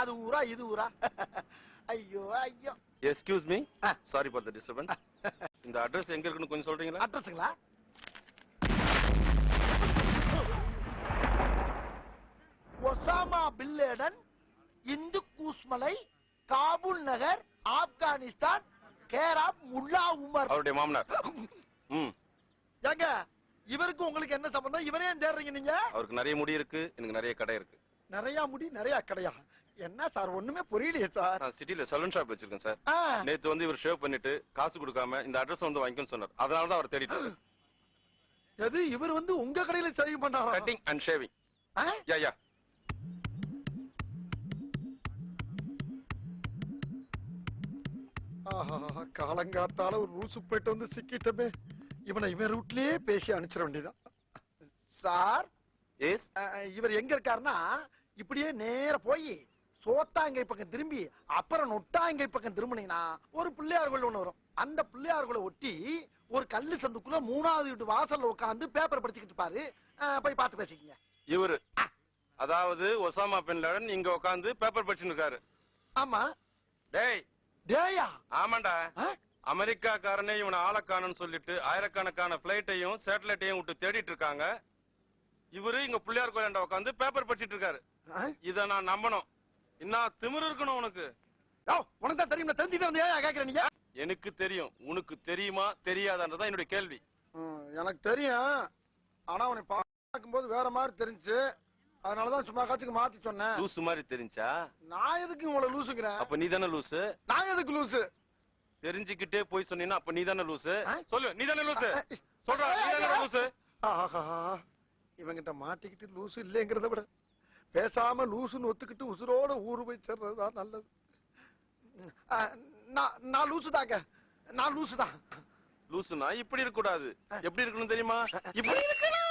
அது ஊரா இது ஊரா? ஐயோ ஐயோ. Excuse me. Sorry for the disturbance இந்த அட்ரஸ் எங்க இருக்குன்னு கொஞ்சம் சொல்றீங்களா? அட்ரஸுங்களா ஒசாமா பில்லேடன் இந்து கூஸ்மலை காபூல் நகர் ஆப்கானிஸ்தான் கேராப் முல்லா உமர். அவருடைய மாமனார். ஏங்க இவருக்கு உங்களுக்கு என்ன சம்பந்தம்? இவரே தேடுறீங்க நீங்க? அவருக்கு நிறைய முடி இருக்கு எனக்கு நிறைய கடை இருக்கு. நிறைய முடி நிறைய கடையா? என்ன சார்? ஒண்ணுமே புரியலையே சார். நான் சிட்டில சலூன் ஷாப் வச்சிருக்கேன் சார். நேத்து வந்து இவர் ஷேவ் பண்ணிட்டு காசு கொடுக்காம இந்த அட்ரஸ் வந்து வாங்கிக்கணும்னு சொன்னார். அதனால தான் அவர் தேடிட்டு எது? இவர் வந்து உங்க கடையில சேவ் பண்றாரா? கட்டிங் அண்ட் ஷேவிங் ஆ? யா யா காலங்காத்தால ஒரு ரூசு போயிட்டு வந்து சிக்கிட்டமே. இவனை இவன் ரூட்லயே பேசி அனுப்பிச்சிட வேண்டியதான் சார் இவர் எங்க இருக்காருன்னா இப்படியே நேர போய் சோத்தாங்கை பக்கம் திரும்பி அப்புறம் நொட்டாங்கை பக்கம் திரும்பினீங்கன்னா ஒரு பிள்ளையார் கோயில் ஒண்ணு வரும். அந்த பிள்ளையார் கோயிலை ஒட்டி ஒரு கல்லு சந்துக்குள்ள மூணாவது வீட்டு வாசல்ல உட்காந்து பேப்பர் படிச்சுக்கிட்டு அஹ், போய் பார்த்து பேசிக்கங்க. இவரு. அதாவது ஒசாமா பின் லேடன் இங்க உட்காந்து பேப்பர் படிச்சுன்னு இருக்காரு. ஆமா. டேய். டேயா? ஆமாண்டா? அமெரிக்காக்காரனே இவனை ஆளக்கானன்னு சொல்லிட்டு ஆயிரக்கணக்கான பிளைட்டையும் சேட்டலைட்டையும் விட்டு தேடிட்டு இருக்காங்க. இவரு இங்க பிள்ளையார் கோயிலாண்ட உட்காந்து பேப்பர் படிச்சிட்டு இருக்காரு? இத நான் நம்பணும். இன்னும் திமிரு இருக்கணும் உனக்கு. உனக்கு தான் தெரியும் தெரிஞ்சுட்டு வந்து ஏன் கேக்குற நீங்க? எனக்கு தெரியும். உனக்கு தெரியுமா தெரியாதான்றதான் என்னுடைய கேள்வி. எனக்கு தெரியும். ஆனா உன்னை பார்க்கும்போது வேற மாதிரி தெரிஞ்சு அதனாலதான் சும்மா காச்சுக்கு மாத்தி சொன்னேன். லூசு மாதிரி தெரிஞ்சா? நான் எதுக்கு உங்களை லூசுங்கிறேன் அப்ப நீ தானே லூசு? நான் எதுக்கு லூசு? தெரிஞ்சுக்கிட்டே போய் சொன்னீங்கன்னா அப்ப நீ தானே லூசு? சொல்லு நீ தானே லூசு சொல்றா நீ தானே லூசு இவங்கிட்ட மாட்டிக்கிட்டு லூசு இல்லைங்கிறத விட பேசாம லூசுன்னு ஒத்துக்கிட்டு உசுரோட ஊரு போய் சேர்றதுதான் நல்லது நான் லூசு தாங்க நான் லூசு தான் லூசுனா இப்படி இருக்கக்கூடாது எப்படி இருக்கணும் தெரியுமா இப்படி இருக்கணும்